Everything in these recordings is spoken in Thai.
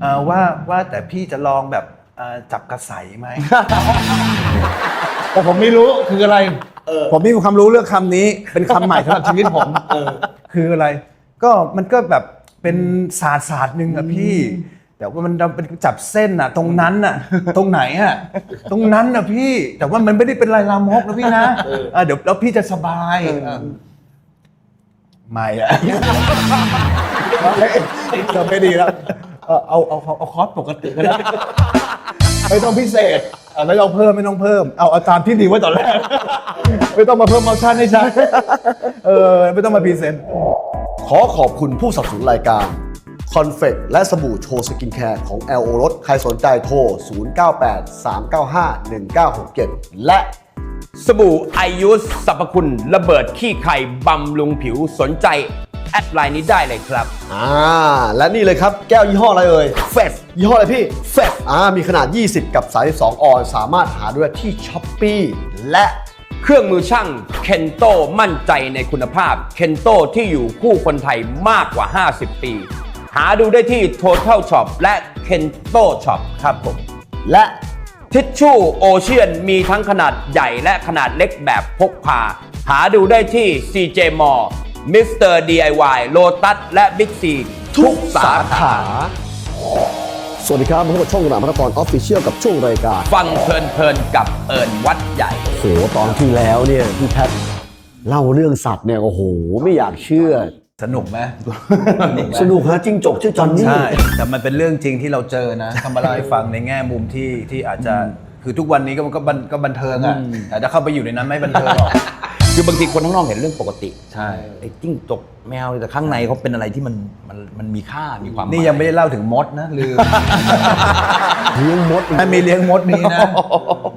เอ่อว่าว่าแต่พี่จะลองแบบเอ่อจับกระใสไหม แต่ผมไม่รู้คืออะไร ผมไม่มีความรู้เรื่องคำนี้ เป็นคำใหม่สำหรับชีวิตผม คืออะไร ก็มันก็แบบเป็นศาสตร์ศาสตร์หนึ่งอะพี่ แต่ว่ามันเป็นจับเส้นอะตรงนั้นอะตรงไหนอะตรงนั้นอะพี่ แต่ว่ามันไม่ได้เป็นลายลามกนะพี่นะเออเดี๋ยวแล้วพี่จะสบายเออไม่อะ จะไม่ดีแล้ว เอาเอาเอาเอาเอาคอร์สปกติก็ได้ ไม่ต้องพิเศษเอ่อไม่ต้องเพิ่มไม่ต้องเพิ่ม เอาเอาตามที่ดีไว้ตอนแรก ไม่ต้องมาเพิ่มออปชั่นให้ฉันเออไม่ต้องมาพรีเซนต์ ขอขอบคุณผู้สนับสนุนรายการคอนเฟกและสบู่โชว์สกินแคร์ของ LO รถใครสนใจโทร 0983951967 และ สบู่ไอยูสสรรพคุณระเบิดขี้ไข่บำรุงผิวสนใจ แอดไลน์นี้ได้เลยครับ อ่า และนี่เลยครับแก้วยี่ห้ออะไรเอ่ยเฟสยี่ห้ออะไรพี่เฟสอ่า มีขนาด 20 กับ 32 ออนสามารถหาด้วยที่ช้อปปีและเครื่องมือช่างเคนโตมั่นใจในคุณภาพเคนโตที่อยู่คู่คนไทยมากกว่า 50 ปี หาดูได้ที่ Total Shop และเคนโตช็อปครับผม และทิชชู่โอเชียนมีทั้งขนาดใหญ่และขนาดเล็กแบบพกพา หาดูได้ที่ CJ m a l l Mr. DIY Lotus และ Big C ทุกสาขา สวัสดีครับมาพบกับช่องหนามพระนครออฟฟิเชียลกับช่วงรายการฟังเพลินๆกับเอิญวัดใหญ่ โหตอนที่แล้วเนี่ยพี่แพทย์เล่าเรื่องสัตว์เนี่ยโอ้โห ไม่อยากเชื่อ สนุกไหมสนุกฮะจิ้งจกชื่อจอนนี่ ใช่ แต่มันเป็นเรื่องจริงที่เราเจอนะทำมาเล่าให้ฟังในแง่มุมที่ที่อาจจะคือทุกวันนี้ก็ก็บันก็บันเทิงอะแต่ถ้าเข้าไปอยู่ในนั้นไม่บันเทิงหรอก คือบางทีคนข้างนอกเห็นเรื่องปกติ ใช่ ไอ้จิ้งจกแมวแต่ข้างในเขาเป็นอะไรที่มันมันมันมีค่ามีความหานี่ยังไม่ได้เล่าถึงมดนะลืม เลี้ยงมดมันมีเลี้ยงมดมีนะ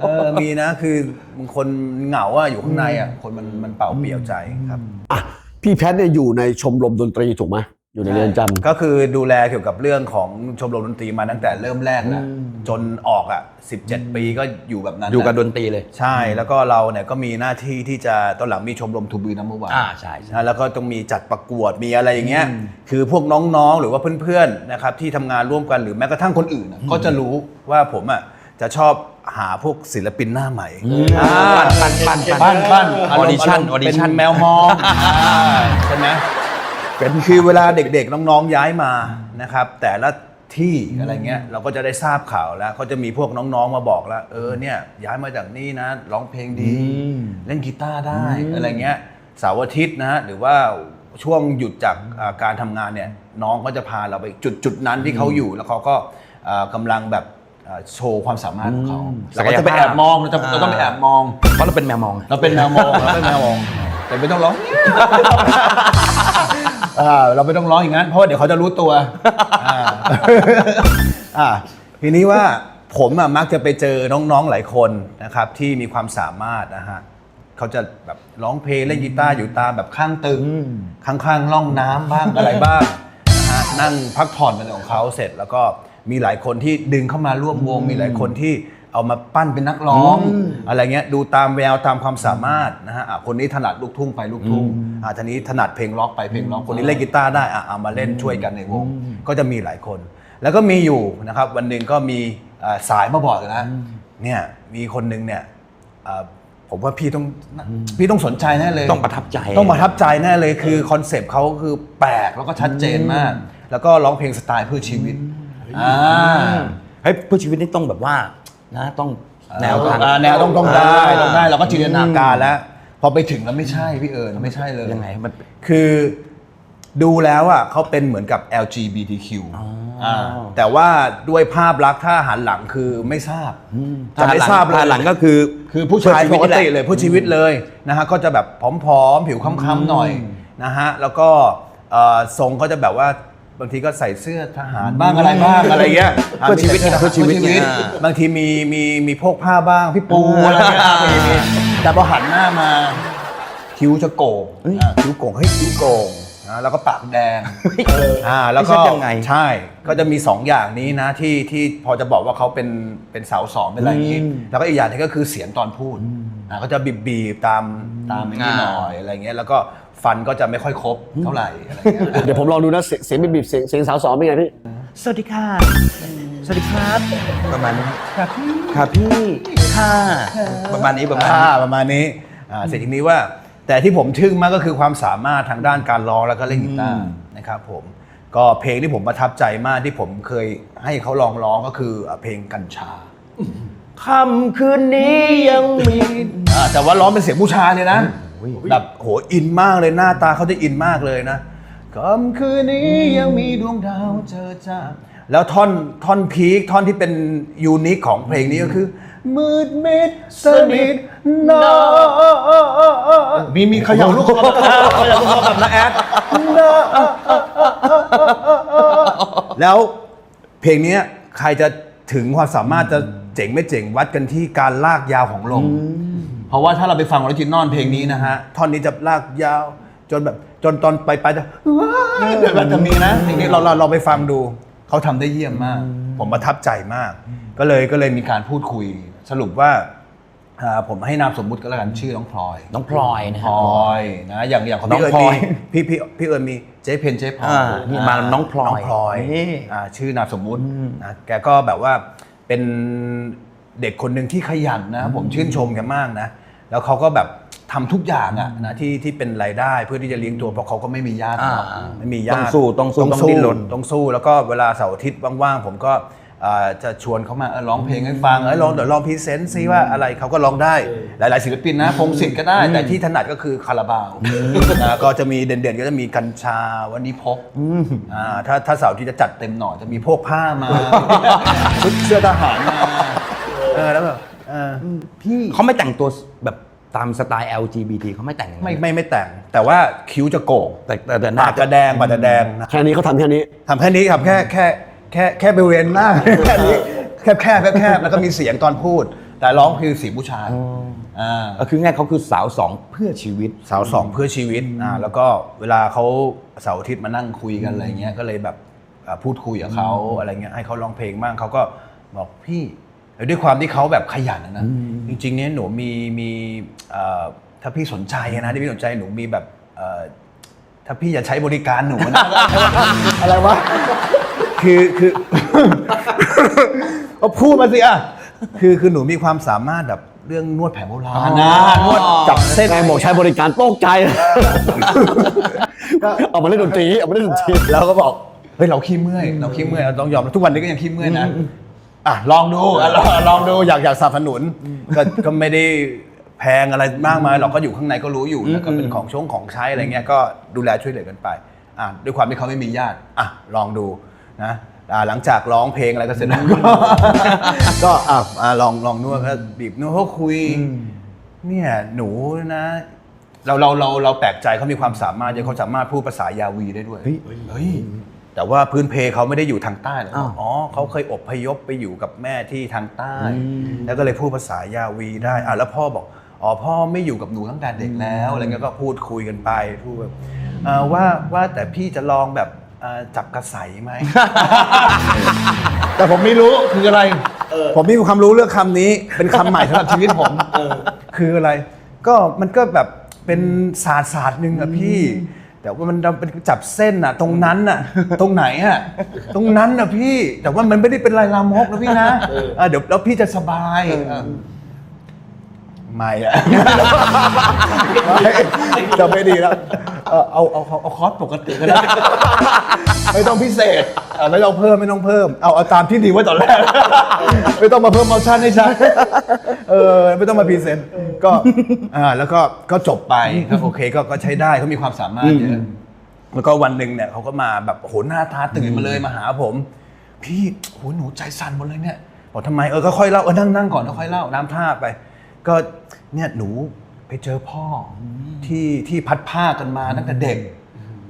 เออ มีนะ คือบางคนเหงาอะอยู่ข้างในอะคนมันมันเป่าเปลี่ยวใจครับ อะพี่แพทย์เนี่ยอยู่ในชมรมดนตรีถูกไหม อยู่ในเรือนจำ ก็คือดูแลเกี่ยวกับเรื่องของชมรมดนตรีมาตั้งแต่เริ่มแรกแล้วจนออกอะ 17 ปีก็อยู่แบบนั้นอยู่กับะดนตรีเลยใช่แล้วก็เราเนี่ยก็มีหน้าที่ที่จะตอนหลังมีชมรมทูบีน้ำมือวาน อ่าใช่ใช่ นะแล้วก็ต้องมีจัดประกวดมีอะไรอย่างเงี้ย คือพวกน้องๆ หรือว่าเพื่อนๆ นะครับที่ทำงานร่วมกันหรือแม้กระทั่งคนอื่นอะก็จะรู้ว่าผมอะจะชอบหาพวกศิลปินหน้าใหม่อ่าปั้นปั้นปั้นปั้นออดิชั่นออดิชั่นเป็นแมวมองใช่ไหม เป็นคือเวลาเด็กๆ น้องๆย้ายมานะครับ แต่ละที่อะไรเงี้ยเราก็จะได้ทราบข่าวแล้วเขาจะมีพวกน้องๆมาบอกแล้ว เออเนี่ยย้ายมาจากนี่นะร้องเพลงดี เล่นกีตาร์ได้อะไรเงี้ยเสาร์อาทิตย์นะฮะหรือว่าช่วงหยุดจากอ่าการทำงานเนี่ยน้องก็จะพาเราไปจุดจุดๆนั้นที่เขาอยู่แล้วเขาก็อ่ากำลังแบบอ่าโชว์ความสามารถของเขาอืมเราก็จะไปแอบมองเราจะเราต้องไปแอบมอง เพราะเราเป็นแมวมอง เราเป็นแมวมองเราเป็นแมวมอง แต่ไม่ต้องร้อง อ่าเราไม่ต้องร้องอย่างนั้น เพราะว่าเดี๋ยวเขาจะรู้ตัวอ่าอ่าทีนี้ว่าผมอะมักจะไปเจอน้องๆหลายคนนะครับที่มีความสามารถนะฮะเขาจะแบบร้องเพลงเล่นกีตาร์อยู่ตามแบบข้างตึกข้างๆร่องน้ำบ้างอะไรบ้างนะฮะนั่งพักผ่อนเป็นของเขาเสร็จ แล้วก็มีหลายคนที่ดึงเข้ามาร่วมวง มีหลายคนที่ เอามาปั้นเป็นนักร้องอะไรเงี้ยดูตามแววตามความสามารถนะฮะอะคนนี้ถนัดลูกทุ่งไปลูกทุ่งอะทีนี้ถนัดเพลงร็อกไปเพลงร็อกคนนี้เล่นกีตาร์ได้อะเอามาเล่นช่วยกันในวง ก็จะมีหลายคน แล้วก็มีอยู่นะครับวันหนึ่งก็มีอ่าสายมาบอกนะเนี่ยมีคนหนึ่งเนี่ยอ่าผมว่าพี่ต้องพี่ต้องสนใจแน่เลย ต้องประทับใจ ต้องประทับใจแน่เลยคือคอนเซปต์เขาคือแปลกแล้วก็ชัดเจนมาก แล้วก็ร้องเพลงสไตล์เพื่อชีวิตอ่าเฮ้ยเพื่อชีวิตนี่ต้องแบบว่า นะต้องแนวทาง อ่แนวต้องต้องได้อ่าต้องได้เราก็จินตนาการแล้ว พอไปถึงแล้วไม่ใช่พี่เอิญไม่ใช่เลยยังไงมัน คือดูแล้วอะเขาเป็นเหมือนกับ LGBTQ าแต่ว่าด้วยภาพลักษณ์ถ้าหันหลังคือไม่ทราบจะไม่ทราบเลยหลังก็คือคือผู้ชายเพื่ปอชีวิตกนี่แหละติเลยผู้ชีวิตเลยนะฮะก็จะแบบผอมๆ ผิวค้ำๆหน่อยนะฮะแล้วก็เอ่อทรงก็จะแบบว่า บางทีก็ใส่เสื้อทหารบ้างอะไรบ้างอะไรเงี้ยเพื่อชีวิตมีแต่เพื่อชีวิตเพื่อชีวิตอ่าบางทีมีมีมีพกผ้าบ้างพี่ปูอะไรเงี้ยมีมีแต่พอหันหน้ามาคิ้วจะโก่งอ่าคิ้วโก่งเฮ้ยคิ้วโก่งนะแล้วก็ปากแดงอ่าแล้วก็ไม่ใช่ยังไงใช่ ก็จะมีสองอย่างนี้นะที่ที่พอจะบอกว่าเขาเป็นเป็นสาวสองเป็นอะไรอย่างนี้แล้วก็อีกอย่างหนึงก็คือเสียงตอนพูดอ่าเขาจะบีบบีบๆตามตามอย่างนี้หน่อยอะไรเงี้ยแล้วก็ ฟันก็จะไม่ค่อยครบเท่าไหร่อะไรเงี้ยเดี๋ยวผมลองดูนะเสียงเสียงบีบๆเสียงเสียงสาวสองเป็นไงพี่ สวัสดีค่ะ สวัสดีครับประมาณนี้ครับพี่ค่ะพี่ค่ะประมาณนี้ประมาณอ่านี้ประมาณนี้อ่าเสร็จทีนี้ว่า แต่ที่ผมทึ่งมากก็คือความสามารถทางด้านการร้องแล้วก็เล่นกีตาร์นะครับผมก็เพลงที่ผมประทับใจมากที่ผมเคยให้เขาลองร้องก็คือเพลงกัญชาค่ำคืนนี้ยังมีอ่าแต่ว่าร้องเป็นเสียงผู้ชายเลยนะ แบบโหอินมากเลยหน้าตาเขาจะอินมากเลยนะค่ำคืนนี้ยังมีดวงดาวเจอจ้าแล้วท่อนท่อนพีคท่อนที่เป็นยูนิคของเพลงนี้ก็คือ มืดมิดสนิทนอนมีมีเขย่าลูกคอแบบเขย่าลูกคอแบบนะแอดแล้วเพลงเนี้ยใครจะถึงความสามารถจะเจ๋งไม่เจ๋งวัดกันที่การลากยาวของลม เพราะว่าถ้าเราไปฟังออริจินอลเพลงนี้นะฮะท่อนนี้จะลากยาว จนแบบจนตอนไปไปจะว้ายแบบจะมีนะเพลงนี้เราเราเราไปฟังดูเขาทำได้เยี่ยมมาก ผมประทับใจมาก ก็เลยก็เลยมีการพูดคุย สรุปว่าอ่าผมให้นามสมมุติก็แล้วกันชื่อน้องพลอย น้องพลอยนะพลอยนะอย่างอย่างของพี่น้เอิองญพลมีอยพี่พี่พี่เอิญมีเจ๊เพนเจ๊พลอยอ่านี่มาน้องพลอยน้องพลอยนี่อ่าชื่อนามสมมุตินะแกก็แบบว่าเป็นเด็กคนหนึ่งที่ขยันนะ ผมชื่นชมแกมากนะ แล้วเขาก็แบบทำทุกอย่างอะนะที่ที่เป็นรายได้เพื่อที่จะเลี้ยงตัวเพราะเขาก็ไม่มีญาติอ่าเนาะไม่มีญาติต้องสู้ต้องสู้ต้องดิ้นรน ต้องสู้แล้วก็เวลาเสาร์อาทิตย์ว่างๆผมก็อ่าจะชวนเขามาเออร้องเพลงให้ฟังเออลองเดี๋ยวลองพรีเซนต์ซิว่าอะไรเขาก็ร้องได้หลายๆศิลปินนะพงศิษฐ์ก็ได้ แต่ที่ถนัดก็คือคาราบาวนะก็จะมีเด่นๆก็จะมีกัญชาวันนี้พกอ่าถ้าถ้าเสาร์ที่จะจัดเต็มหน่อยจะมีพวกผ้ามา ชุดเสื้อทหารมาเออแล้วแบบเออ พี่เขาไม่แต่งตัวแบบตามสไตล์ LGBT เขาไม่แต่งอย่างนั้น ไม่ไม่ไม่แต่ง แต่ว่าคิ้วจะโก่งแต่แต่แต่หน้าปากจะแดงปากจะแดงนะแค่นี้เขาทำแค่นี้ทำแค่นี้ครับแค่แค่แค่แค่บริเวณหน้าแค่นี้แคบแคบแคบแคบแล้วก็มีเสียงตอนพูด แต่ร้องคือเสียงผู้ชายอ่าก็คือง่ายเขาคือสาวสองเพื่อชีวิต สาวสองเพื่อชีวิตอ่าแล้วก็เวลาเขาเสาร์อาทิตย์มานั่งคุยกันอะไรเงี้ยก็เลยแบบอ่าพูดคุยกับเขาอะไรเงี้ยให้เขาร้องเพลงบ้างเขาก็บอกพี่แล้ว ด้วยความที่เขาแบบขยันนะจริงๆเนี่ยหนูมีมีเอ่อถ้าพี่สนใจนะที่พี่สนใจหนูมีแบบเอ่อถ้าพี่จะใช้บริการหนูนะอะไรวะคือคือก็พูดมาสิอะคือคือหนูมีความสามารถแบบเรื่องนวดแผนโบราณนะนวดจับเส้นแม่บอกใช้บริการโต๊ะใจเอามาเล่นดนตรีเอามาเล่นดนตรีเราก็บอกเฮ้ยเราขี้เมื่อยเราขี้เมื่อยเราต้องยอมทุกวันนี้ก็ยังขี้เมื่อยนะ อะลองดูอะลองลองดูอยากอยากสนับสนุนก็ก็ไม่ได้แพงอะไรมากมายเราก็อยู่ข้างในก็รู้อยู่แล้วก็เป็นของช่วงของใช้อะไรเงี้ยก็ดูแลช่วยเหลือกันไปอะด้วยความที่เขาไม่มีญาติอะลองดูนะอ่าหลังจากร้องเพลงอะไรก็เสร็จแล้วก็ ก็อะอะลองลองนวดก็บีบนวดเขาคุย เนี่ยหนูนะ เราเราเราเราแปลกใจเขามีความสามารถเยอะเขาสามารถพูดภาษายาวีได้ด้วยเฮ้ย แต่ว่าพื้นเพเขาไม่ได้อยู่ทางใต้หรอกอ้าวอ๋อเขาเคยอพยพไปอยู่กับแม่ที่ทางใต้แล้วก็เลยพูดภาษายาวีได้อะแล้วพ่อบอกอ๋อพ่อไม่อยู่กับหนูตั้งแต่เด็กแล้วอะไรเงี้ยก็พูดคุยกันไปพูดแบบเอ่อว่าว่าแต่พี่จะลองแบบเอ่อจับกระใสไหม แต่ผมไม่รู้คืออะไร ผมไม่มีความรู้เรื่องคำนี้ เป็นคำใหม่สำหรับชีวิตผมคืออะไร ก็มันก็แบบเป็นศาสตร์ศาสตร์หนึ่งอะพี่ แต่ว่ามันเป็นจับเส้นอะตรงนั้นอะตรงไหนอะตรงนั้นอะพี่แต่ว่ามันไม่ได้เป็นลายลามกนะพี่นะะเดี๋ยวแล้วพี่จะสบายเออ ไม่อะ ไม่จะไม่ดีแล้วเออเอาเอาเอาเอาคอร์สปกติก็ได้ ไม่ต้องพิเศษเอ่อไม่ต้องเพิ่มไม่ต้องเพิ่ม เอาเอาตามที่ดีไว้ตอนแรก ไม่ต้องมาเพิ่มออปชั่นให้ฉันเออไม่ต้องมาพรีเซนต์ก็อ่าแล้วก็ก็จบไปก็โอเคก็ก็ใช้ได้เขามีความสามารถเยอะแล้วก็วันหนึ่งเนี่ยเขาก็มาแบบโหหน้าตาตื่นมาเลยมาหาผม พี่โหหนูใจสั่นหมดเลยเนี่ยบอกทำไมเออก็ค่อยเล่าเออนั่งนั่งก่อนก็ค่อยเล่าน้ำท่าไป ก็เนี่ยหนูไปเจอพ่ออที่ที่พัดผ้ากันมาตั้งแต่เด็ก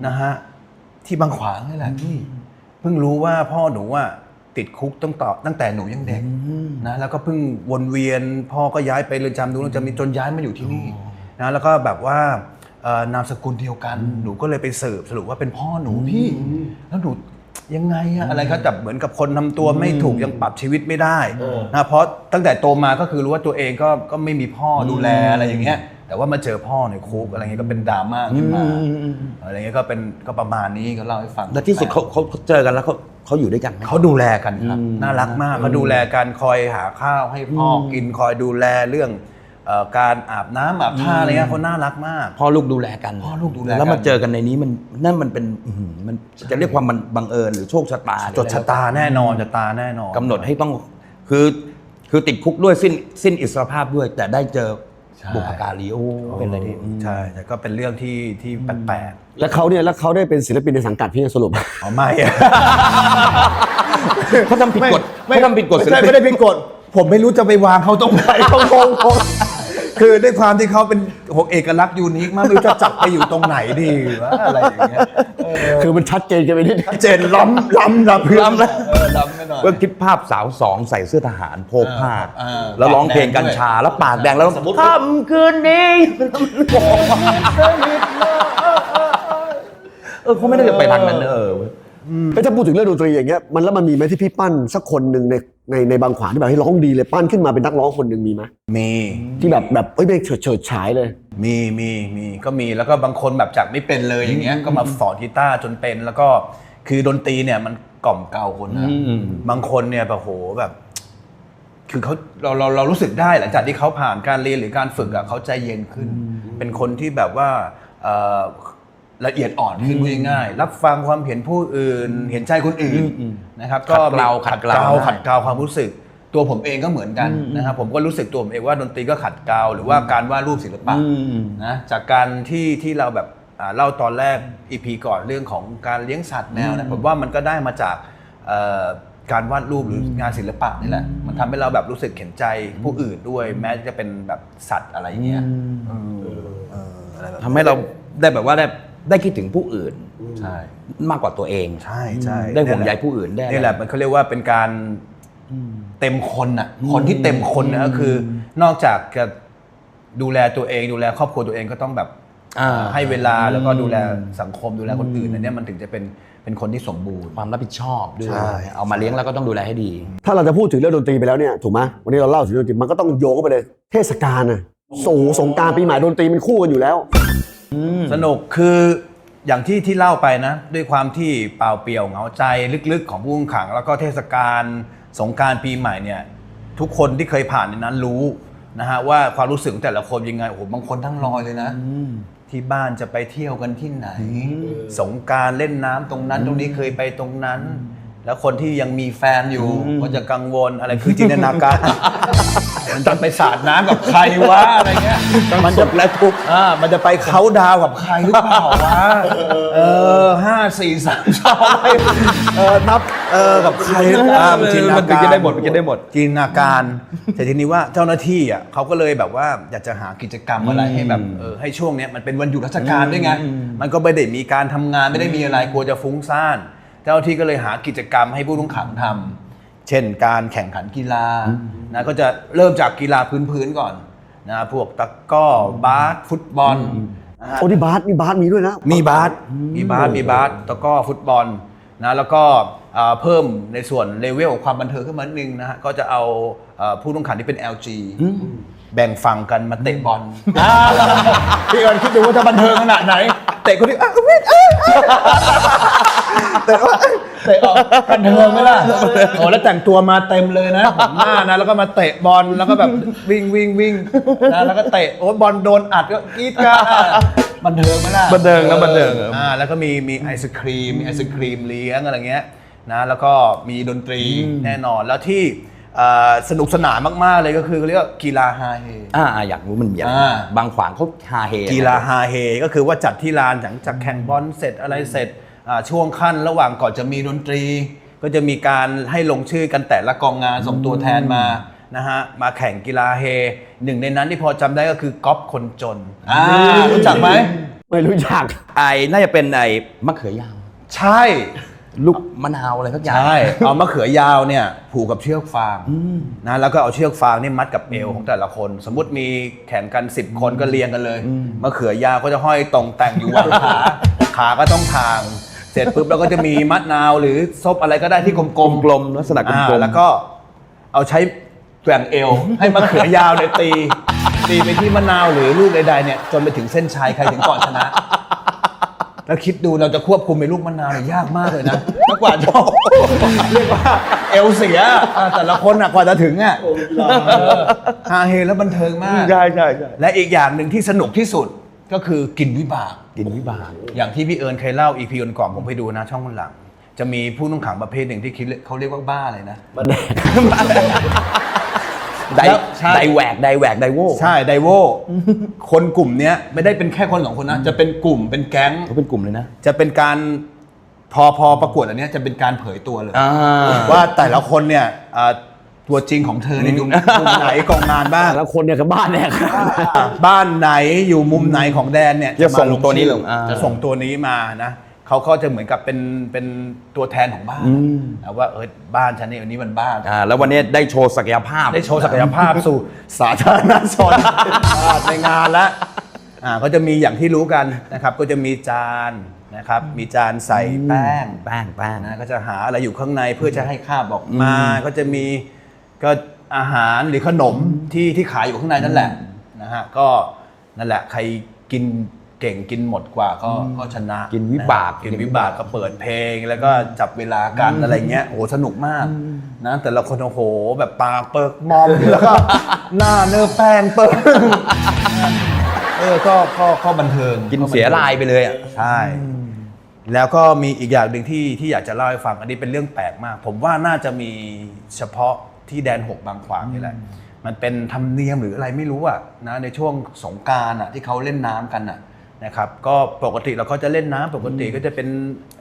นะฮะที่บางขวางนี่แหละพี่เพิ่งรู้ว่าพ่อหนูอะติดคุกตั้งต่อตั้งแต่หนูยังเด็กนะแล้วก็เพิ่งวนเวียน พ่อก็ย้ายไปเรือนจำดูเรือนจำมีจนย้ายมาอยู่ที่นี่นะแล้วก็แบบว่าเอ่อนามสกุลเดียวกัน หนูก็เลยไปสืบสรุปว่าเป็นพ่อหนูพี่ แล้วหนู ยังไงอะอะไรก็แบบเหมือนกับคนทำตัวไม่ถูกยังปรับชีวิตไม่ได้นะเพราะตั้งแต่โตมาก็คือรู้ว่าตัวเองก็ก็ไม่มีพ่อดูแลอะไรอย่างเงี้ยแต่แต่ว่ามาเจอพ่อในคุกอะไรเงี้ยก็เป็นดราม่าขึ้นมาอะไรเงี้ยก็เป็นก็ประมาณนี้ก็เล่าให้ฟัง และที่สุดเขาเขาเขาเจอกันแล้วเขาเขาอยู่ด้วยกันไหม เขาดูแลกันครับน่ารักมากเขาดูแลกันคอยหาข้าวให้พ่ออกินคอยดูแลเรื่องเอ่อ การอาบน้ำอาบท่าอะไรเงี้ยเขาน่ารักมาก พ่อลูกดูแลกันพ่อลูกดูแลกัน แล้วมาเจอกันในนี้มันนั่นมันเป็นอื้อหือมันจะเรียกความมันบังเอิญหรือโชคชะตาจดชะตาแน่นอนชะตาแน่นอนกำหนดให้ต้องคือคือติดคุกด้วยสิ้นสิ้นอิสรภาพด้วย แต่ได้เจอใช่บุพการีโอเป็นอะไรที่ใช่แต่ก็เป็นเรื่องที่ที่แปลกแล้วเขาเนี่ยแล้วเขาได้เป็นศิลปินในสังกัดพี่สรุป ๆอ๋อไม่ เขาทำผิดกฎไม่เขาทำผิดกฎไม่ศิลใช่ปิน ไม่ได้ผิดกฎ ผมไม่รู้จะไปวางเขาตรงไหนเขางงงคือด้วยความที่เขาเป็นหกเอกลักษณ์ยูนิคมากไม่รู้จะจับไปอยู่ตรงไหนดีวะอะไรอย่างเงี้ยคือมันชัดเจนกันไปนิดเจนล้ำล้ำล้ำล้ำนะ เออล้ำไปหน่อย ก็คิดภาพสาวสองใส่เสื้อทหารโพกผ้า เออแล้วร้องเพลงกัญชา แล้วปากแดงแล้วค่ำคืนนี้เออเขาไม่ได้จะไปทางนั้นนะเออๆแล้วถ้าพูดถึงเรื่องดนตรีอย่างเงี้ยมันแล้วมันมีไหมที่พี่ปั้นสักคนหนึ่งใน ในในบางขวางที่แบบให้ร้องดีเลยปั้นขึ้นมาเป็นนักร้องคนหนึ่งมีไหมมีที่แบบแบบเอ้ยไม่เฉิดเฉิดฉายเลย มีมีมีก็มีแล้วก็บางคนแบบจากไม่เป็นเลยอย่างเงี้ยก็มาสอนกีตาร์จนเป็นแล้วก็คือดนตรีเนี่ยมันกล่อมเกลาคนนะอืมบางคนเนี่ยแบบโหแบบ คือเขาเราเราเรารู้สึกได้หลังจากที่เขาผ่านการเรียนหรือการฝึกอะเขาใจเย็นขึ้น เป็นคนที่แบบว่าเอ่อ ละเอียดอ่อนขึ้นพูดง่ายๆรับฟังความเห็นผู้อื่น เห็นใจคนอื่นนะครับ ก็ขัดเกลาขัขัดดเกเกลาลาได้ขัดเกลาความรู้สึก ตัวผมเองก็เหมือนกันนะครับผมก็รู้สึกตัวผมเองว่าดนตรีก็ขัดเกลาหรือว่าการวาดรูปศิลปะนะจากการที่ที่เราแบบอ่าเล่าตอนแรก EP ก่อนเรื่องของการเลี้ยงสัตว์แมวนะผมว่ามันก็ได้มาจากเอ่อการวาดรูปหรืองานศิลปะนี่แหละ มันทำให้เราแบบรู้สึกเห็นใจผู้อื่นด้วย แม้จะเป็นแบบสัตว์อะไรอย่างเงี้ยเอออะไรแบบทำให้เราได้แบบว่าได้ ได้คิดถึงผู้อื่นใช่มากกว่าตัวเองใช่ใช่ได้ห่วงใยผู้อื่นได้นี่แหละมันเขาเรียกว่าเป็นการเต็มคนอะคนที่เต็มคนนะก็คือ นอกจากจะดูแลตัวเอง ดูแลครอบครัวตัวเองก็ต้องแบบอ่าให้เวลาแล้วก็ดูแลสังคมดูแลคนอื่นอันเนี้ยมันถึงจะเป็นเป็นคนที่สมบูรณ์ความรับผิดชอบด้วยใช่เอามาเลี้ยงแล้วก็ต้องดูแลให้ดี ถ้าเราจะพูดถึงเรื่องดนตรีไปแล้วเนี่ยถูกไหมวันนี้เราเล่าถึงดนตรีมันก็ต้องโยงเข้าไปเลย เทศกาลน่ะ สูสงกรารปีใหม่ดนตรีมันคู่กันอยู่แล้ว สนุกคืออย่างที่ที่เล่าไปนะ ด้วยความที่เปล่าเปลี่ยวเหงาใจลึกๆ ของผู้ต้องขัง แล้วก็เทศกาลสงกรารปีใหม่เนี่ย ทุกคนที่เคยผ่านในนั้นรู้นะฮะว่าความรู้สึกของแต่ละคนยังไงโอ้โหบางคนทั้งรอยเลยนะที่บ้านจะไปเที่ยวกันที่ไหน สงกรารเล่นน้ำตรงนั้นตรงนี้เคยไปตรงนั้น แล้วคนที่ยังมีแฟนอยู่ก็จะกังวลอะไรคือจินตนาการมันจะไปสาดน้ำกับใครวะอะไรเงี้ยมันจะและทุกอ่ามันจะไปเขาน์ดาวน์กับใครหรือเปล่าวะเออห้าสี่สามสองเออนับเออกับใครหรือเปล่ามันจินตนามันถึกางรจะได้หมดมันจะได้หมดจินตนาการแต่ทีนี้ว่าเจ้าหน้าที่อะเขาก็เลยแบบว่าอยากจะหากิจกรรมอะไรให้แบบเออให้ช่วงเนี้ยมันเป็นวันหยุดราชการด้วยไงมันก็ไม่ได้มีการทำงานไม่ได้มีอะไรกลัวจะฟุ้งซ่าน เจ้าหน้าที่ก็เลยหากิจกรรมให้ผู้ต้องขังทำเช่นการแข่งขันกีฬานะก็จะเริ่มจากกีฬาพื้นๆก่อนนะพวกตะกร้อบาสฟุตบอลนะฮะ โอ้ที่บาสนี่บาสมีด้วยนะ มีบาสมีบาสมีบาสแล้วก็ฟุตบอลนะ แล้วก็อ่าเพิ่มในส่วนเลเวลของความบันเทิงขึ้นมานิดนึงนะฮะ ก็จะเอาอ่าผู้ต้องขังที่เป็น LG แบ่งฝั่งกันมาเตะบอลพี่เอิญคิดดูว่าจะบันเทิงขนาดไหน เตะคนที่อ้าวเว้ยเอ้ยเอ้ยเตะว่าเตะออกบันเทิงไหมล่ะโอ้แล้วแต่งตัวมาเต็มเลยนะผมหน้านะแล้วก็มาเตะบอลแล้วก็แบบวิ่งวิ่งวิ่งนะแล้วก็เตะโอ้บอลโดนอัดก็กรีดกราดบันเทิงไหมล่ะบันเทิงนะบันเทิงอ่าแล้วก็มีมีไอศครีมมีไอศครีมเลี้ยงอะไรเงี้ยนะแล้วก็มีดนตรีแน่นอนแล้วที่ อ่าสนุกสนานมากๆเลยก็คือเขาเรียกว่ากีฬาฮาเฮ อ่าอยากรู้มันมีอะไรอ่า บางขวางเขาฮาเฮกีฬาฮาเฮก็คือว่าจัดที่ลานหลังจากแข่งบอลเสร็จอะไรเสร็จอ่าช่วงขั้นระหว่างก่อนจะมีดนตรี ก็จะมีการให้ลงชื่อกันแต่ละกองงานส่งตัวแทนมานะฮะมาแข่งกีฬาเฮหนึ่งในนั้นที่พอจำได้ก็คือก๊อฟคนจนอ่ารู้จักไหมไม่รู้จักไอ้น่าจะเป็นไอ้มะเขือยาว ใช่ ลูกมะนาวอะไรสักอย่าง ใช่ เอามะเขือยาวเนี่ยผูกกับเชือกฟางนะแล้วก็เอาเชือกฟางนี่มัดกับเอวของแต่ละคน สมมติมีแข่งกัน 10 คนก็เรียงกันเลยมะเขือยาวก็จะห้อยตรงแต่งอยู่บนขาขาก็ต้องทาง เสร็จปุ๊บแล้วก็จะมีมะนาวหรือซบอะไรก็ได้ที่กลมๆกลมๆลักษณะกลมๆอ่าแล้วก็เอาใช้แกว่งเอว ให้มะเขือยาวเนี่ยตีตีไปที่มะนาวหรือลูกใดๆเนี่ยจนไปถึงเส้นชัยใครถึงก่อนชนะ แล้วคิดดูเราจะควบคุมไปลูกมะนาวเนี่ยยากมากเลยนะแล้วกว่าจะเรียกว่าเอลเสียอะแต่ละคนอะกว่าจะถึงอะเออฮาเฮแล้วบันเทิงมาก ใช่ใช่ใช่และอีกอย่างหนึ่งที่สนุกที่สุดก็คือกินวิบาก กินวิบาก อย่างที่พี่เอิญเคยเล่าอีพีก่อนๆผมไปดูนะช่องคนหลัง จะมีผู้ต้องขังประเภทหนึ่งที่คิดเขาเรียกว่าบ้าอะไรนะ ไดแล้วใช่ ไดแหวกไดแหวกไดโวใช่ไดโวคนกลุ่มเนี้ยไม่ได้เป็นแค่คนสองคนนะ จะเป็นกลุ่มเป็นแก๊ง เขาเป็นกลุ่มเลยนะ จะเป็นการพอพอประกวดอันเนี้ยจะเป็นการเผยตัวเลย อ่า ว่าแต่ละคนเนี่ยอ่าตัวจริงของเธอในยุคมุมไหนกองงานบ้างแล้วคนเนี่ยกับบ้านเนี่ย บ้านไหนอยู่มุมไหนของแดนเนี่ยจะส่งมาตัวนี้ชื่อลงอ่า จะส่งตัวนี้มานะ เขาก็จะเหมือนกับเป็นเป็นตัวแทนของบ้านนะว่าเออบ้านฉันเนี่ยวันนี้มันบ้านอ่าแล้ววันนี้ได้โชว์ศักยภาพ ได้โชว์ศักยภาพสู่สาธารณชนในงานแล้วอ่าก็จะมีอย่างที่รู้กันนะครับ ก็จะมีจานนะครับ มีจานใส่แป้งแป้งแป้งนะก็จะหาอะไรอยู่ข้างในเพื่อจะให้คาบออกมา ก็จะมีก็อาหารหรือขนมที่ที่ขายอยู่ข้างในนั่นแหละนะฮะก็นั่นแหละใครกิน เก่งกินหมดกว่าก็ก็ชนะกินวิบากะกินวิบากก็เปิดเพลง แล้วก็จับเวลากันอะไรเงี้ยโอ้โหสนุกมากนะแต่ละคนโอ้โหแบบปากเปิกมอมแล้วก็หน้าเนื้อแป้งเปิกเออก็ก็ก็บันเทิงกินเสียลายไปเลยอะใช่แล้วก็มีอีกอย่างหนึ่งที่ที่อยากจะเล่าให้ฟังอันนี้เป็นเรื่องแปลกมาก ผมว่าน่าจะมีเฉพาะที่แดนหกบางขวางนี่แหละมันเป็นธรรมเนียมหรืออะไรไม่รู้อะนะในช่วงสงกรารอะที่เขาเล่นน้ำกันอะ นะครับก็ปกติเราก็จะเล่นน้ำปกติก็จะเป็น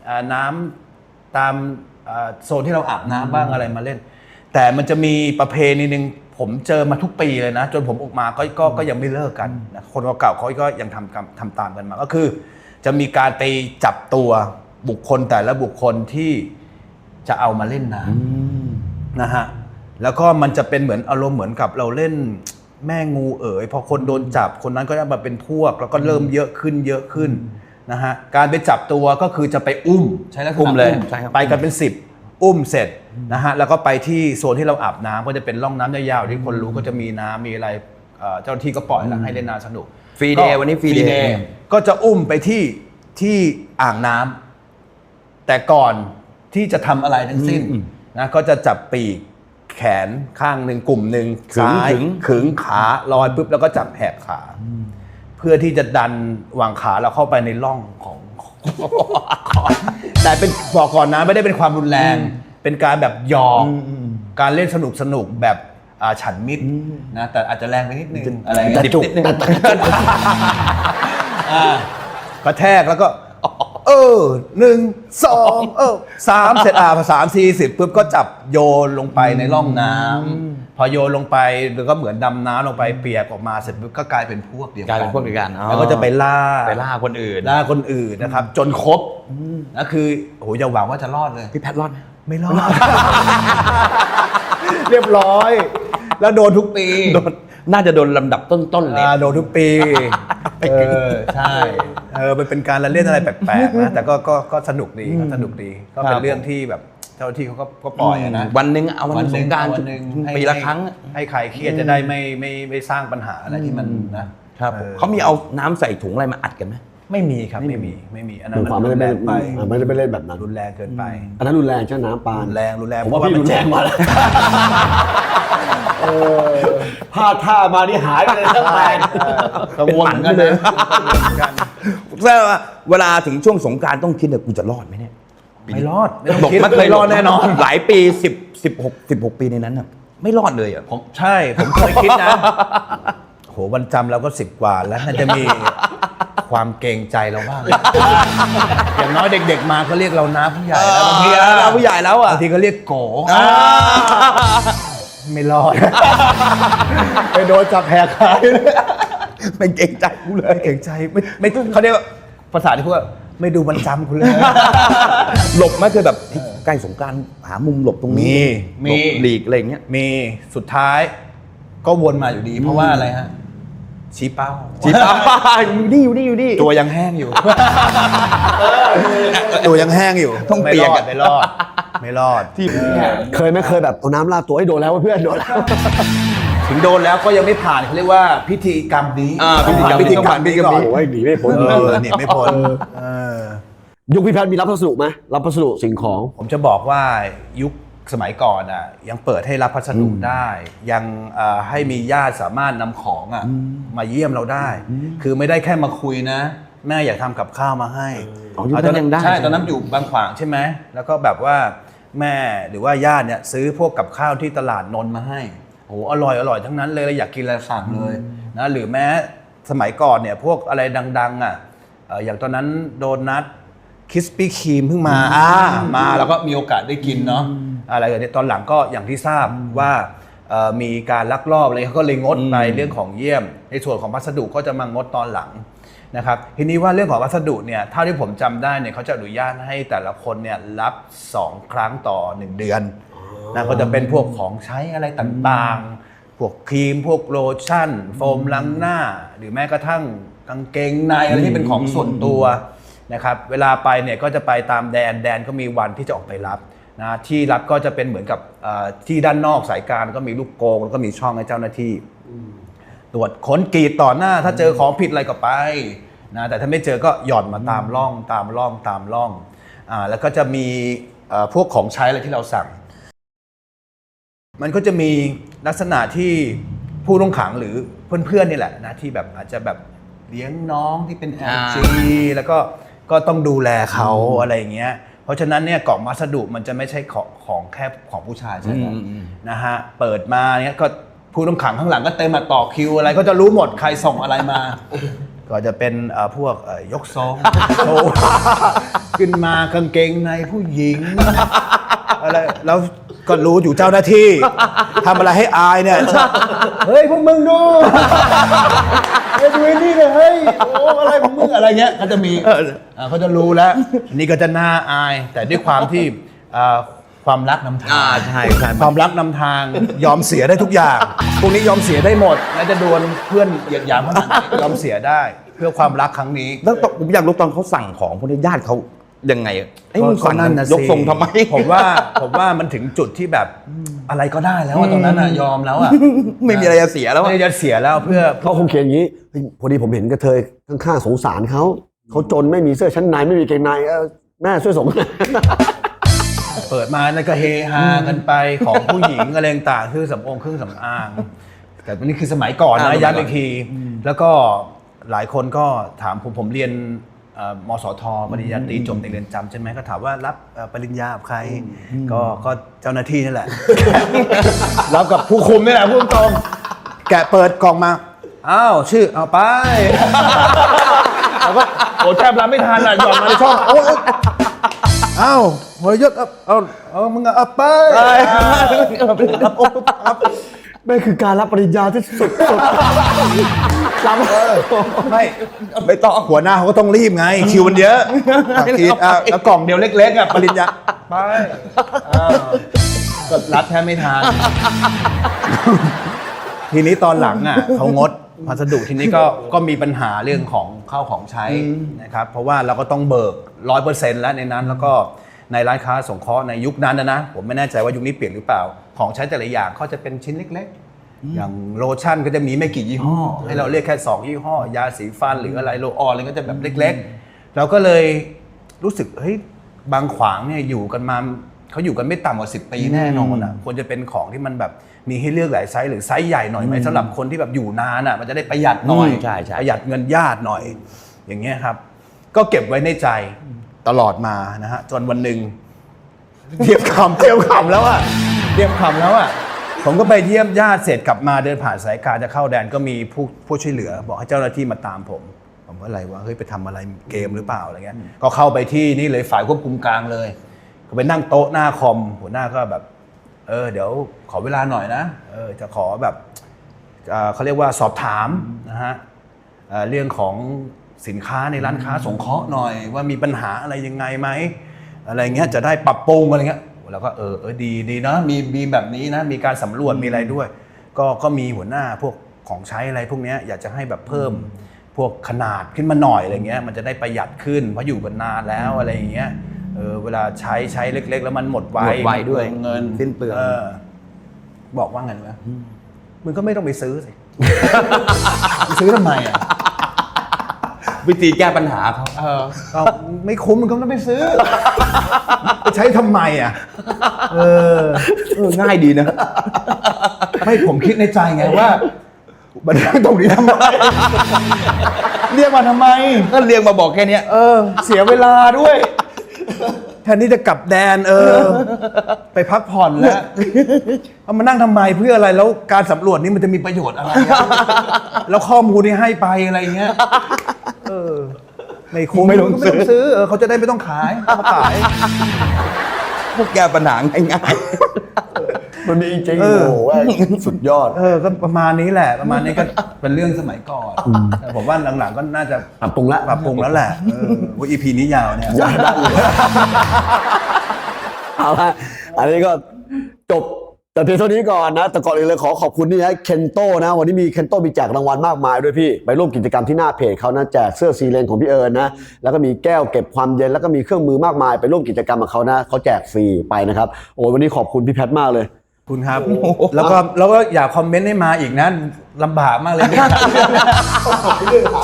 อ่าน้ำตามอ่าโซนที่เราอาบน้ำบ้างอะไรมาเล่น แต่มันจะมีประเพณีหนึ่งผมเจอมาทุกปีเลยนะ จนผมออกมาก็ก็ก็ยังไม่เลิกกันนะคนเก่าๆเขาก็ยังทำกรรมทำตามกันมาก็คือ จะมีการไปจับตัวบุคคลแต่ละบุคคลที่จะเอามาเล่นน้ำ นะฮะแล้วก็มันจะเป็นเหมือนอารมณ์เหมือนกับเราเล่น แม่งูเอ๋ยพอคนโดนจับคนนั้นก็จะมาเป็นพวก แล้วก็เริ่มเยอะขึ้นเยอะขึ้นนะฮะการไปจับตัวก็คือจะไปอุ้มใช้ลักษณะอุ้มเลยอุ้มใช่ครับ ไปกันเป็นสิบอุ้มเสร็จนะฮะแล้วก็ไปที่โซนที่เราอาบน้ำก็จะเป็นร่องน้ำยาวๆที่คนรู้ก็จะมีน้ำมีอะไรเอ่อเจ้าหน้าที่ก็ปล่อยแล้วให้เล่นน้ำสนุก ฟรีเดย์วันนี้ฟรีเดย์ ก็จะอุ้มไปที่ที่อ่างน้ำแต่ก่อนที่จะทำอะไรทั้งสิ้นนะก็จะจับปีก แขนข้างหนึ่งกลุ่มหนึ่งขึงซ้ายขึง ขึงขาลอยปุ๊บแล้วก็จับแหกขา เพื่อที่จะดันวางขาเราเข้าไปในร่องของ แต่เป็นบอกก่อนนะไม่ได้เป็นความรุนแรง เป็นการแบบหยอกการเล่นสนุกสนุกๆแบบอ่าฉันมิตรนะแต่อาจจะแรงไปนิดนึงอะไรเงี้ยดิบนิดนึงอ่ากระแทกแล้วก็ เออหนึ่งสองเออสามเสร็จอ่าพอสามสี่สิบปุ๊บก็จับโยนลงไปในร่องน้ำพอโยนลงไปแล้วก็เหมือนดำน้ำลงไปเปียกออกมาเสร็จปุ๊บก็กลายเป็นพวกเดียวกลายเป็นพวกเดียวกันอ๋อ แล้วก็จะไปล่า ไปล่าคนอื่นล่าคนอื่นนะครับ จนครบนะคือโอ้โหอย่าหวังว่าจะรอดเลย พี่แพทรอดไหมไม่รอด เรียบร้อย แล้วโดนทุกปีโดนน่าจะโดนลำดับต้นๆเลย อ่าโดนทุกปี เออใช่เออมันเป็นการละเล่นอะไรแปลกๆนะแต่ก็ก็ก็สนุกดีก็สนุกดีก็เป็ครันบเรื่องที่แบบเจ้าหน้าที่เขาก็ก็ปล่อยอะนะวันหนึ่งเอาวันสงกรารวันหนึ่งให้ปีละครั้ง ให้ใครเครียดจะได้ไม่ไม่ไม่สร้างปัญหาอะไรที่มันนะครับออเขามีเอาน้ำใส่ถุงอะไรมาอัดกันไหม ไม่มีครับไม่มีไม่มีอันนั้นเป็นความไม่ได้รุนแรงไปอ่าไม่ได้ไปเล่นแบบนั้นรุนแรงเกินไปอันนั้นรุนแรงใช่ไหมน้ำปานรุนแรงรุนแรงผมว่าเพะพี่รุนแรงมาแล้ว พลาดท่ามานี่หายไปเลยทั้งแปลงกังวลเหมือนกันนะแสดงว่าเวลาถึงช่วงสงกรารต้องคิดว่ากูจะรอดไหมเนี่ยไม่รอดไม่ต้องบอกคิดไม่เคยรอดแน่นอน หลายปีสิบสิบหกสิบหกปีในนั้นอะไม่รอดเลยอะผมใช่ผมเคยคิดนะโหวันจำเราก็สิบกว่าแล้วน่าจะมีความเกรงใจเราบ้าง อย่างน้อยเด็กๆมาก็เรียกเราน้าผู้ใหญ่แล้วบางทีเออน้าผู้ใหญ่แล้วอะบางทีก็เรียกโก ไม่รอด ไปโดนจับแหกขายไม่เก่งใจกูเลยไม่เกรงใจไม่ไม่เขาเรียกว่าภาษาที่พูดว่าไม่ดูมันจำคุณเลย หลบไหม่เคยแบบเฮ้ยใกล้สงกรารหามุมหลบตรงนี้มี หลบหลีกอะไรอย่างเงี้ย มีสุดท้าย ก็วนมาอยู่ดี เพราะว่าอะไรฮะ ชี้เป้าจีบอยู่นี่อยู่นี่อยู่นี่ตัวยังแห้งอยู่ ตัวยังแห้งอยู่ ต้องเปียกอะ ไม่รอดไม่รอด เคยไหมเคยแบบเอาน้ำลาดตัวให้โดนแล้วเพื่อนโดนแล้วคถึงโดนแล้วก็ยังไม่ผ่านเขาเรียกว่าพิธีกรรมนี้อ่าพิธีกรรมพิธีกรรมนี้ก่อนโอ้ยหนีไม่พ้นเออเนี่ยไม่พ้นเออยุคพี่แพทย์มีรับพัสดุไหมรับพัสดุสิ่งของ ผมจะบอกว่ายุคสมัยก่อนอะยังเปิดให้รับพัสดุได้ ยังเอ่อให้มีญาติสามารถนำของอะมาเยี่ยมเราได้ คือไม่ได้แค่มาคุยนะ แม่อยากทำกับข้าวมาให้อ๋อยุคนั้นยังได้ใช่ใช่ไหมตอนนั้นอยู่บางขวางใช่ไหมแล้วก็แบบว่า แม่หรือว่าญาติเนี่ยซื้อพวกกับข้าวที่ตลาดนนท์มาให้โอ้อร่อยอร่อยทั้งนั้นเลยเราอยากกินอะไรสั่งเลยนะหรือแม้สมัยก่อนเนี่ยพวกอะไรดัง ๆ อะเอ่ออย่างตอนนั้นโดนัทคิสปี้ครีมเพิ่งมาอ่ามาแล้วก็มีโอกาสได้กินเนาะอะไรอย่างเงี้ยตอนหลังก็อย่างที่ทราบว่าเอ่อมีการลักลอบอะไรเขาก็เลยงดไปเรื่องของเยี่ยม ในส่วนของพัสดุก็จะมางดตอนหลัง นะครับทีนี้ว่าเรื่องของพัสดุเนี่ยเท่าที่ผมจำได้เนี่ยเขาจะอนุญาตให้แต่ละคนเนี่ยรับ 2 ครั้งต่อ 1 เดือนนะก็จะเป็นพวกของใช้อะไรต่างๆ พวกครีม พวกโลชั่น โฟมล้างหน้า หรือแม้กระทั่งกางเกงในอะไรที่เป็นของส่วนตัวนะครับเวลาไปเนี่ยก็จะไปตามแดนแดนก็มีวันที่จะออกไปรับนะที่รับก็จะเป็นเหมือนกับเอ่อที่ด้านนอกสายการก็มีลูกโกงแล้วก็มีช่องให้เจ้าหน้าที่ ตรวจค้นกรีดต่อหน้า ถ้าเจอของผิดอะไรก็ไปนะแต่ถ้าไม่เจอก็หย่อนมาตามร่องตามร่องตามร่องอ่าแล้วก็จะมีเอ่อพวกของใช้อะไรที่เราสั่ง มันก็จะมีลักษณะที่ผู้ต้องขังหรือเพื่อนๆนี่แหละนะที่แบบอาจจะแบบเลี้ยงน้องที่เป็นอ่า LG แล้วก็ก็ต้องดูแลเขาอะไรอย่างเงี้ยเพราะฉะนั้นเนี่ยกล่องวัสดุมันจะไม่ใช่ของของแค่ของผู้ชายใช่ไหมอืมอืมนะฮะเปิดมาเนี่ยก็ ผู้ต้องขังข้างหลังก็เต็มมาต่อคิวอะไร ก็จะรู้หมดใครส่งอะไรมา ก็จะเป็นเอ่อพวกเอ่อยกทรงโชว์ขึ้นมากางเกงในผู้หญิงอะไรแล้วก็รู้อยู่เจ้าหน้าที่ทำอะไรให้อายเนี่ยเฮ้ยพวกมึงดูเฮ้ยดูไอ้นี่เลยเฮ้ยโอ้อะไรของมึงอะไรเงี้ยเขาจะมีอ่าเขาจะรู้แล้วอันนี่ก็จะน่าอาย แต่ด้วยความที่อ่า ความรักนำทาง อ่าใช่ใช่ความรักนำทาง ยอมเสียได้ทุกอย่าง พวกนี้ยอมเสียได้หมดแม้จะโดนเพื่อนเหยียดหยามขนาดไหนยอมเสียได้ เพื่อความรักครั้งนี้ แล้วตอนผมอยากรู้ตอนเขาสั่งของพวกนี้ญาติเขายังไงไอ้ยมึงก็สั่งนั่นนะยกทรงทำไม ผมว่าผมว่ามันถึงจุดที่แบบอะไรก็ได้แล้วอะตรงนั้นอะยอมแล้วอะไม่มีอะไรจะเสียแล้วอะ ไม่ได้จะเสียแล้วเพื่อ เขาคงเขียนอย่างนี้เฮ้ยพอดีผมเห็นกระเทยข้างๆสงสารเขาเขาจนไม่มีเสื้อชั้นในไม่มีเกงในเออแม่ช่วยส่ง เปิดมาแล้วก็เฮฮากันไปของผู้หญิงอะไรต่างๆเครื่องสำอางเครื่องสำอาง แต่นี่คือสมัยก่อนอ่านะสมัยก่อนย้ำอีกทีแล้วก็หลายคนก็ถามผมผมเรียนเอ่อมสทปริญญาตรีจบในเรือนจำใช่ไหมก็ถามว่ารับเอ่อปริญญากับใคร ก็ก็เจ้าหน้าที่นี่แหละ รับกับผู้คุมนี่แหละพูดตรงแกะเปิดกล่องมาอ้าวชื่อเอาไปแล้วก็โอ้แทบรับไม่ทันอะหย่อนมาในช่องโอ้ ยอ้าววรยศเอาเอาเอามึงเอาไปเอาไปเอาเอาไม่คือการรับปริญญาที่สุดสุดรับไม่ไม่ต้องหัวหน้าเขาก็ต้องรีบไง คิวมันเยอะอะคิดอะแล้วกล่องเดียวเล็กๆอะปริญญาไปอ้าวก็รับแทบไม่ทันทีนี้ตอนหลังอะเขางด พัสดุทีนี้ก็ก็มีปัญหาเรื่องของข้าวของใช้นะครับ เพราะว่าเราก็ต้องเบิกร้อยเปอร์เซ็นต์แล้วในนั้นแล้วก็ในร้านค้าสงเคราะห์ในยุคนั้นนะนะผมไม่แน่ใจว่ายุคนี้เปลี่ยนหรือเปล่า ของใช้แต่ละอย่างเขาจะเป็นชิ้นเล็กๆ อย่างโลชั่นก็จะมีไม่กี่ยี่ห้อ ให้เราเรียกแค่ 2 ยี่ห้อ ยาสีฟันหรืออะไรโลออนอะไรก็จะแบบเล็ก ๆ เราก็เลยรู้สึกเฮ้ยบางขวางเนี่ยอยู่กันมาเขาอยู่กันไม่ต่ำกว่า10ปีแน่นอนอะควรจะเป็นของที่มันแบบ มีให้เลือกหลายไซส์หรือไซส์ใหญ่หน่อยไหมสำหรับคนที่แบบอยู่นานอะมันจะได้ประหยัดหน่อยอืมใช่ใช่ประหยัดเงินญาติหน่อย อย่างเงี้ยครับ ก็เก็บไว้ในใจตลอดมานะฮะจนวันหนึ่งเทียบคำเทียบคำแล้วอะเทียบคำแล้วอะผมก็ไปเยี่ยมญาติเสร็จกลับมาเดินผ่านสายการจะเข้าแดนก็มีผู้ผู้ช่วยเหลือ บอกให้เจ้าหน้าที่มาตามผมผมก็อะไรวะเฮ้ยไปทำอะไรเกมหรือเปล่าอะไรเงี้ยก็เข้าไปที่นี่เลยฝ่ายควบคุมกลางเลย ก็ไปนั่งโต๊ะหน้าคอมหัวหน้าก็แบบ เออเดี๋ยวขอเวลาหน่อยนะเออจะขอแบบเอ่อเขาเรียกว่าสอบถามนะฮะเอ่อเรื่องของสินค้าในร้านค้าสงเคราะห์หน่อย ว่ามีปัญหาอะไรยังไงไหมอะไรเงี้ยจะได้ปรับปรุงอะไรเงี้ยแล้วก็เออเออดีดีนะมีมีแบบนี้นะมีการสำรวจมีอะไรด้วย ก็ก็มีหัวหน้าพวกของใช้อะไรพวกเนี้ยอยากจะให้แบบเพิ่มพวกขนาดขึ้นมาหน่อยอะไรเงี้ยมันจะได้ประหยัดขึ้นเพราะอยู่กันนานแล้วอะไรอย่างเงี้ย เออเวลาใช้ใช้เล็ก ๆ แล้วมันหมดไวหมดไวด้วยเงินสิ้นเปลือง บอกว่าไงรู้ไหมมึงก็ไม่ต้องไปซื้อสิมึงซื้อทำไมอะวิธีแก้ปัญหาเขาเออเอาไม่คุ้มมึงก็ไม่ต้องไปซื้อไปใช้ทำไมอะเออเออง่ายดีนะ ไม่ผมคิดในใจไงว่าบันทึกตรงนี้ทำไมเรียกมาทำไมก็เรียงมาบอกแค่เนี้ยเออ เสียเวลาด้วย แทนที่จะกลับแดนเออ ไปพักผ่อนแล้วเอามานั่งทำไมเพื่ออะไรแล้วการสำรวจนี่มันจะมีประโยชน์อะไรอะแล้วข้อมูลที่ให้ไปอะไรเงี้ยเออไม่คุ้มไม่ต้องไม่ต้องซื้อเออเขาจะได้ไม่ต้องขายมาขายพวกแก้ปัญหาง่าย มันมีจริงเอโอ้อโหว่าสุดยอด เออก็ประมาณนี้แหละ ประมาณนี้ก็เป็นเรื่องสมัยก่อนแต่ผมว่าหลังๆก็น่าจะปรับปรุงละปรับปรุงแล้วแหละเออว่าอีพีนี้ยาวเนี่ยยากได้เลยเอาละอันนี้ก็จบแต่เพียงเท่านี้ก่อนนะ แต่ก่อนอื่นเลยขอขอบคุณนี่นะเคนโตนะ วันนี้มีเคนโตมีแจกรางวัลมากมายด้วยพี่ ไปร่วมกิจกรรมที่หน้าเพจเขานะแจกเสื้อซีเลนของพี่เอิญนะ แล้วก็มีแก้วเก็บความเย็นแล้วก็มีเครื่องมือมากมาย ไปร่วมกิจกรรมกับเขานะเขาแจกฟรีไปนะครับ โอ้ยวันนี้ขอบคุณพี่แพทมากเลย คุณครับ แล้วก็แล้วก็อยากคอมเมนต์ให้มาอีกนะลำบากมากเลยเนี่ย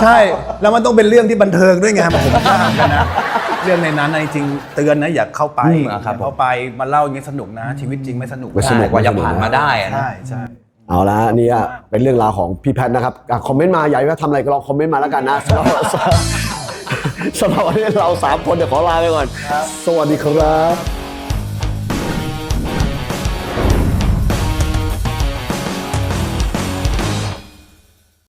ใช่ แล้วมันต้องเป็นเรื่องที่บันเทิงด้วยไงผมทราบกันนะ เรื่องในนั้นนะจริงๆเตือนนะอย่าเข้าไปอืมออะครับย่าเข้าไปมาเล่าอย่างนี้สนุกนะ ชีวิตจริงไม่สนุกไม่ๆสนุใช่กว่าจะผ่านมาได้อะนะ ใช่ใช่ เอาละนี่อะเป็นเรื่องราวของพี่แพทนะครับอะคอมเมนต์มาอยากให้ทำอะไรก็ลองคอมเมนต์มาแล้วกันนะสำหรับสำหรับวันนี้เราสามคนเดี๋ยวขอลาไปก่อน สวัสดีครับ